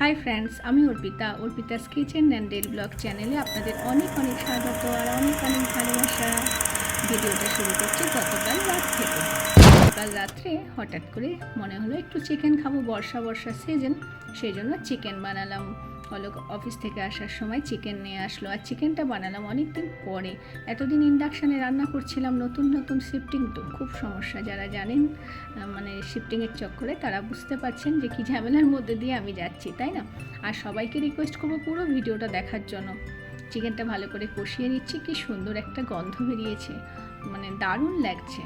High friends আমি Arpita, Arpita's kitchen and ডেল vlog চ্যানেলে আপনাদের অনেক অনেক স্বাগত আর অনেক অনেক ভালোবাসা। ভিডিওটা শুরু করছি গতকাল রাত থেকে। গতকাল রাত্রে হঠাৎ করে মনে হলো একটু চিকেন খাব, বর্ষা বর্ষা সিজন সেই জন্য চিকেন বানালাম। অলোক অফিস থেকে আসার সময় চিকেন নিয়ে আসলো আর চিকেনটা বানালাম অনেকদিন পরে। এতদিন ইন্ডাকশানে রান্না করছিলাম নতুন নতুন শিফটিং তো খুব সমস্যা। যারা জানেন মানে শিফটিংয়ের চক্করে তারা বুঝতে পারছেন যে কী ঝামেলার মধ্যে দিয়ে আমি যাচ্ছি, তাই না? আর সবাইকে রিকোয়েস্ট করব পুরো ভিডিওটা দেখার জন্য। চিকেনটা ভালো করে কষিয়ে নিচ্ছি, কি সুন্দর একটা গন্ধ বেরিয়েছে। মানে দারুণ লাগছে।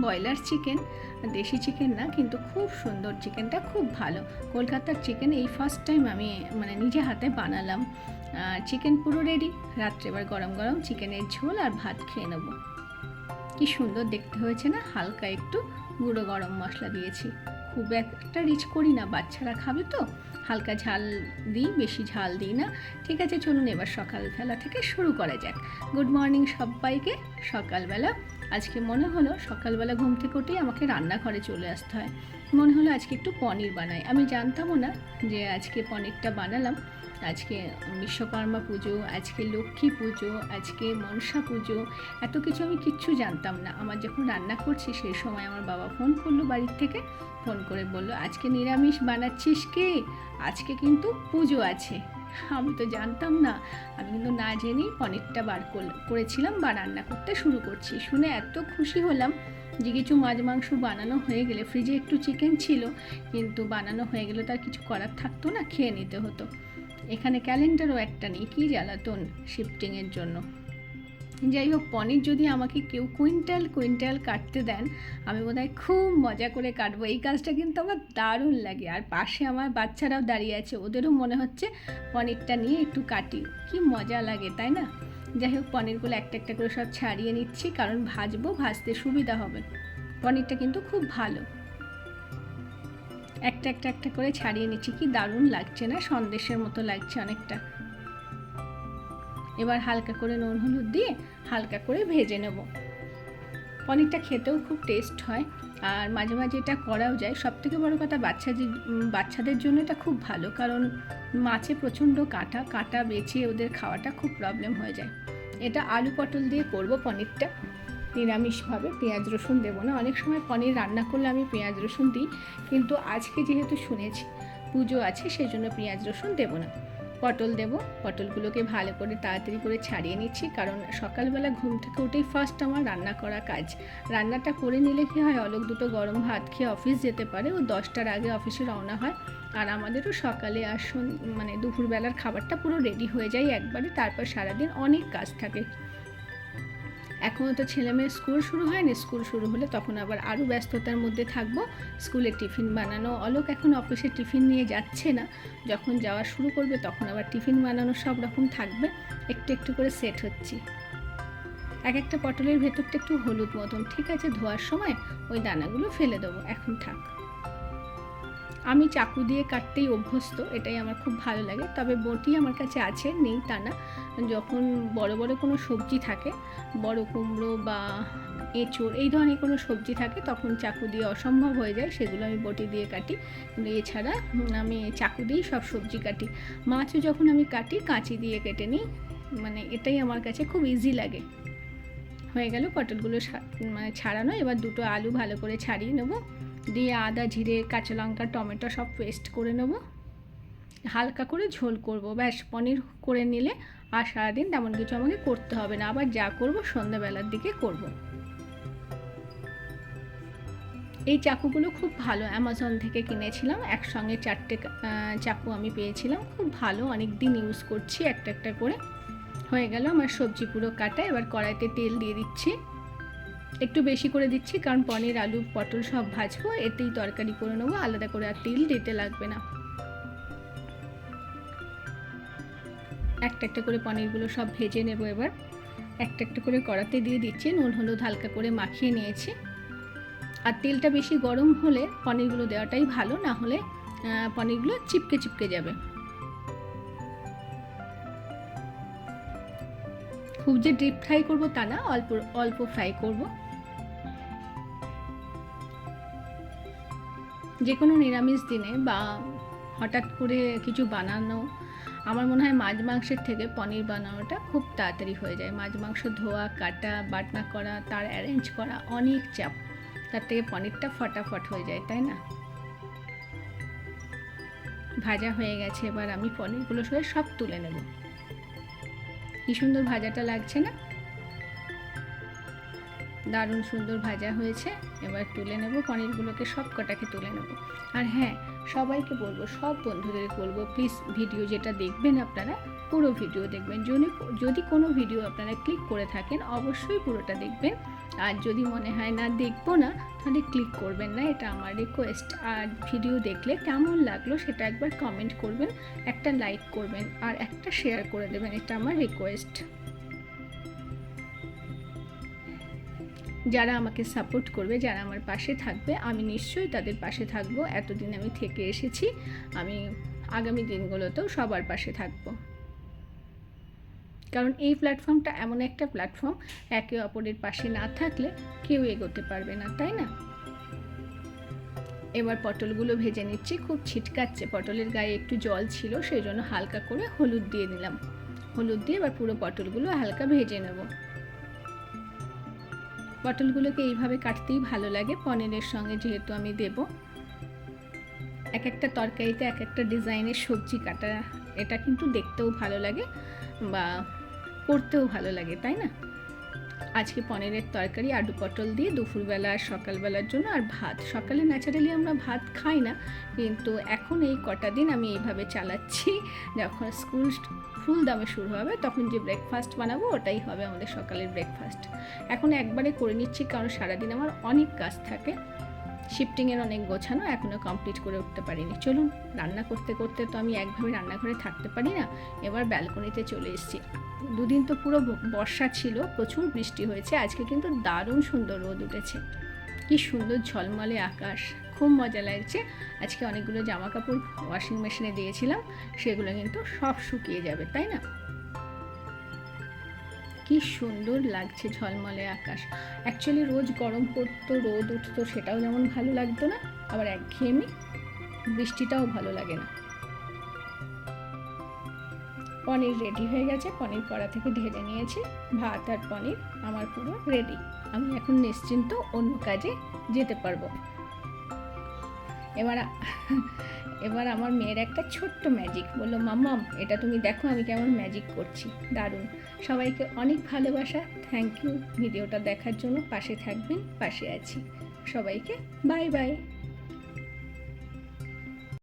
ব্রয়লার চিকেন, দেশি চিকেন না, কিন্তু খুব সুন্দর চিকেনটা, খুব ভালো। কলকাতার চিকেন এই ফার্স্ট টাইম আমি মানে নিজে হাতে বানালাম। চিকেন পুরো রেডি রাত্রে এবার গরম গরম চিকেনের ঝোল আর ভাত খেয়ে নেব। কি সুন্দর দেখতে হয়েছে না, হালকা একটু গুঁড়ো গরম মশলা দিয়েছি। খুব একটা রিচ করি না, বাচ্চারা খাবে তো, হালকা ঝাল দিই, বেশি ঝাল দিই না। ঠিক আছে, চলুন এবার সকালবেলা থেকে শুরু করা যাক। গুড মর্নিং সবাইকে, সকালবেলা আজকে মনে হলো সকালবেলা ঘুম থেকে উঠেই আমাকে রান্নাঘরে চলে আসতে হয়। মনে হলো আজকে একটু পনির বানাই। আমি জানতামও না যে আজকে পনিরটা বানালাম। আজকে বিশ্বকর্মা পুজো, আজকে লক্ষ্মী পুজো, আজকে মনসা পুজো, এত কিছু আমি কিচ্ছু জানতাম না। আমার যখন রান্না করছি সেই সময় আমার বাবা ফোন করল বাড়ির থেকে। ফোন করে বলল, আজকে নিরামিষ বানাচ্ছিস কে? আজকে কিন্তু পুজো আছে। আমি তো জানতাম না। আমি কিন্তু না জেনেই পনিরটা বার করেছিলাম বা রান্না করতে শুরু করছি। শুনে এত খুশি হলাম যে কিছু মাছ মাংস বানানো হয়ে গেলে ফ্রিজে একটু চিকেন ছিল, কিন্তু বানানো হয়ে গেলে তার কিছু করার থাকতো না, খেয়ে নিতে হতো। এখানে ক্যালেন্ডারও একটা নেই, কী জ্বালাতন শিফটিংয়ের জন্য। যাই হোক পনির যদি আমাকে কেউ কুইন্টাল কুইন্টাল কাটতে দেন, আমি বোধহয় খুব মজা করে কাটবো। এই কাজটা কিন্তু আমার দারুণ লাগে। আর পাশে আমার বাচ্চারাও দাঁড়িয়ে আছে, ওদেরও মনে হচ্ছে পনিরটা নিয়ে একটু কাটি। কি মজা লাগে, তাই না? যাই হোক পনিরগুলো একটা একটা করে সব ছাড়িয়ে নিচ্ছি, কারণ ভাজবো, ভাজতে সুবিধা হবে। পনিরটা কিন্তু খুব ভালো। একটা একটা একটা করে ছাড়িয়ে নিচ্ছি। কি দারুণ লাগছে না? সন্দেশের মতো লাগছে অনেকটা। এবার হালকা করে নুন হলুদ দিয়ে হালকা করে ভেজে নেব। পনিরটা খেতেও খুব টেস্ট হয় আর মাঝে মাঝে এটা করাও যায়। সব থেকে বড়ো কথা বাচ্চা যে উম, বাচ্চাদের জন্য এটা খুব ভালো কারণ মাছে প্রচণ্ড কাঁটা কাঁটা বেছে ওদের খাওয়াটা খুব প্রবলেম হয়ে যায়। এটা আলু পটল দিয়ে করব পনিরটা। নিরামিষভাবে পেঁয়াজ রসুন দেবো না। অনেক সময় পনির রান্না করলে আমি পেঁয়াজ রসুন দিই। কিন্তু আজকে যেহেতু শুনেছি পুজো আছে সেই জন্য পেঁয়াজ রসুন দেবো না। পটল দেব। পটলগুলোকে ভালো করে তাড়াতাড়ি করে ছাড়িয়ে নিচ্ছি, কারণ সকালবেলা ঘুম থেকে উঠেই ফার্স্ট আমার রান্না করা কাজ। রান্নাটা করে নিলে কি হয়, অলোক দুটো গরম ভাত খেয়ে অফিস যেতে পারে, ও দশটার আগে অফিসে রওনা হয়। আর আমাদেরও সকালে আসুন মানে দুপুরবেলার খাবারটা পুরো রেডি হয়ে যায় একবারে, তারপর সারাদিন অনেক কাজ থাকে। এখনও তো ছেলে মেয়ের স্কুল শুরু হয়নি স্কুল শুরু হলে তখন আবার আরও ব্যস্ততার মধ্যে থাকব। স্কুলে টিফিন বানানো, অলোক এখন অফিসে টিফিন নিয়ে যাচ্ছে না। যখন যাওয়া শুরু করবে তখন আবার টিফিন বানানো সব রকম থাকবে। একটু একটু করে সেট হচ্ছি। এক একটা পটলের ভেতরটা একটু হলুদ মতন, ঠিক আছে? ধোয়ার সময় ওই দানাগুলো ফেলে দেবো। এখন থাক। আমি চাকু দিয়ে কাটতেই অভ্যস্ত, এটাই আমার খুব ভালো লাগে। তবে বটি আমার কাছে আছে, নেই তা না। যখন বড় বড় কোনো সবজি থাকে, বড় কুমড়ো বা এঁচোড়, এই ধরনের কোনো সবজি থাকে, তখন চাকু দিয়ে অসম্ভব হয়ে যায়, সেগুলো আমি বটি দিয়ে কাটি। এছাড়া আমি চাকু দিয়েই সব সবজি কাটি। মাছও যখন আমি কাটি, কাঁচি দিয়ে কেটে নিই মানে এটাই আমার কাছে খুব ইজি লাগে। হয়ে গেল পটলগুলো মানে ছাড়ানো, এবার দুটো আলু ভালো করে ছাড়িয়ে নেব। দিয়ে আদা, জিরে, কাঁচা লঙ্কা, টমেটো সব পেস্ট করে নেব। হালকা করে ঝোল করব। ব্যাস, পনির করে নিলে আর সারাদিন তেমন কিছু আমাকে করতে হবে না। আবার যা করব সন্ধ্যাবেলার দিকে করব। এই চাকুগুলো খুব ভালো অ্যামাজন থেকে কিনেছিলাম। একসঙ্গে চারটে চাকু আমি পেয়েছিলাম। খুব ভালো অনেক দিন ইউজ করছি একটা একটা করে। হয়ে গেল, আমার সবজি পুরো কাটা। এবার কড়াইতে তেল দিয়ে দিচ্ছি। একটু বেশি করে দিচ্ছি, কারণ পনির, আলু, পটল সব ভাজবো, এতেই তরকারি করে নেব, আলাদা করে আর তেল দিতে লাগবে না। একটা একটা করে পনিরগুলো সব ভেজে নেব এবার। একটা একটা করে কড়াতে দিয়ে দিচ্ছি, নুন, হলুদ হালকা করে মাখিয়ে নিয়েছি। আর তেলটা বেশি গরম হলে পনিরগুলো দেওয়াটাই ভালো, না হলে পনিরগুলো চিপকে চিপকে যাবে। খুব যে ডিপ ফ্রাই করব তা না, অল্প অল্প ফ্রাই করব। যে কোনো নিরামিষ দিনে বা হঠাৎ করে কিছু বানানো, আমার মনে হয় মাছ মাংসের থেকে পনির বানানোটা খুব তাড়াতাড়ি হয়ে যায়। মাছ মাংস ধোয়া, কাটা, বাটনা করা, তার অ্যারেঞ্জ করা অনেক চাপ। তার থেকে পনিরটা ফটাফট হয়ে যায়, তাই না? ভাজা হয়ে গেছে, এবার আমি পনিরগুলো সব তুলে নেব। কি সুন্দর ভাজাটা লাগছে না? দারুণ সুন্দর ভাজা হয়েছে। এবার তুলে নেব, পনিরগুলোকে সব কটাকে তুলে নেব। আর হ্যাঁ সবাইকে বলব, সব বন্ধুদের বলব প্লিজ ভিডিও যেটা দেখবেন আপনারা, পুরো ভিডিও দেখবেন। যদি যদি কোনো ভিডিও আপনারা ক্লিক করে থাকেন, অবশ্যই পুরোটা দেখবেন। আর যদি মনে হয় না দেখব না, তাহলে ক্লিক করবেন না, এটা আমার রিকোয়েস্ট আর ভিডিও দেখলে কেমন লাগল সেটা একবার কমেন্ট করবেন, একটা লাইক করবেন, আর একটা শেয়ার করে দেবেন, এটা আমার রিকোয়েস্ট যারা আমাকে সাপোর্ট করবে, যারা আমার পাশে থাকবে, আমি নিশ্চয়ই তাদের পাশে থাকব। এতদিন আমি থেকে এসেছি, আমি আগামী দিনগুলোতেও সবার পাশে থাকব। কারণ এই প্ল্যাটফর্মটা এমন একটা প্ল্যাটফর্ম একে অপরের পাশে না থাকলে কেউ এগোতে পারবে না, তাই না? এবার পটলগুলো ভেজে নিচ্ছি, খুব ছিটকাচ্ছে। পটলের গায়ে একটু জল ছিল, সেই জন্য হালকা করে হলুদ দিয়ে দিলাম। হলুদ দিয়ে এবার পুরো পটলগুলো হালকা ভেজে নেব। পটলগুলোকে এইভাবে কাটতেই ভালো লাগে। পনিরের সঙ্গে যেহেতু আমি দেব। এক একটা তরকারিতে এক একটা ডিজাইনের সবজি কাটা, এটা কিন্তু দেখতেও ভালো লাগে বা করতেও ভালো লাগে, তাই না? আজকে পনিরের তরকারি, আলু পটল দিয়ে দুপুরবেলা আর সকালবেলার জন্য আর ভাত। সকালে ন্যাচারালি আমরা ভাত খাই না, কিন্তু এখন এই কটা দিন আমি এইভাবে চালাচ্ছি, যখন স্কুল ফুল দামে শুরু হবে, তখন যে ব্রেকফাস্ট বানাবো, ওটাই হবে আমাদের সকালের ব্রেকফাস্ট এখন একবারে করে নিচ্ছি, কারণ সারাদিন আমার অনেক কাজ থাকে। শিফটিংয়ের অনেক গোছানো এখনও কমপ্লিট করে উঠতে পারিনি। চলুন, রান্না করতে করতে তো আমি একভাবে রান্নাঘরে থাকতে পারি না, এবার ব্যালকনিতে চলে এসেছি। দুদিন তো পুরো বর্ষা ছিল, প্রচুর বৃষ্টি হয়েছে, আজকে কিন্তু দারুণ সুন্দর রোদ উঠেছে। কি সুন্দর ঝলমলে আকাশ, খুব মজা লাগছে। আজকে অনেকগুলো জামা কাপড় ওয়াশিং মেশিনে দিয়েছিলাম, সেগুলো কিন্তু সব শুকিয়ে যাবে, তাই না? কি সুন্দর লাগছে ঝলমলে আকাশ। অ্যাকচুয়ালি রোজ গরম পড়তো, রোদ উঠতো, সেটাও যেমন ভালো লাগতো না, আবার একঘেয়েমি বৃষ্টিটাও ভালো লাগে না। পনির রেডি হয়ে গেছে, পনির কড়া থেকে ঢেলে নিয়েছি, ভাত আর পনির আমার পুরো রেডি আমি এখন নিশ্চিন্ত অন্য কাজে যেতে পারব। এবার এবার আমার মেয়ের একটা ছোট্ট ম্যাজিক বলল মাম্মাম এটা তুমি দেখো, আমি কেমন ম্যাজিক করছি। দারুণ। সবাইকে অনেক ভালোবাসা। থ্যাংক ইউ ভিডিওটা দেখার জন্য পাশে থাকবেন, পাশে আছি। সবাইকে বাই বাই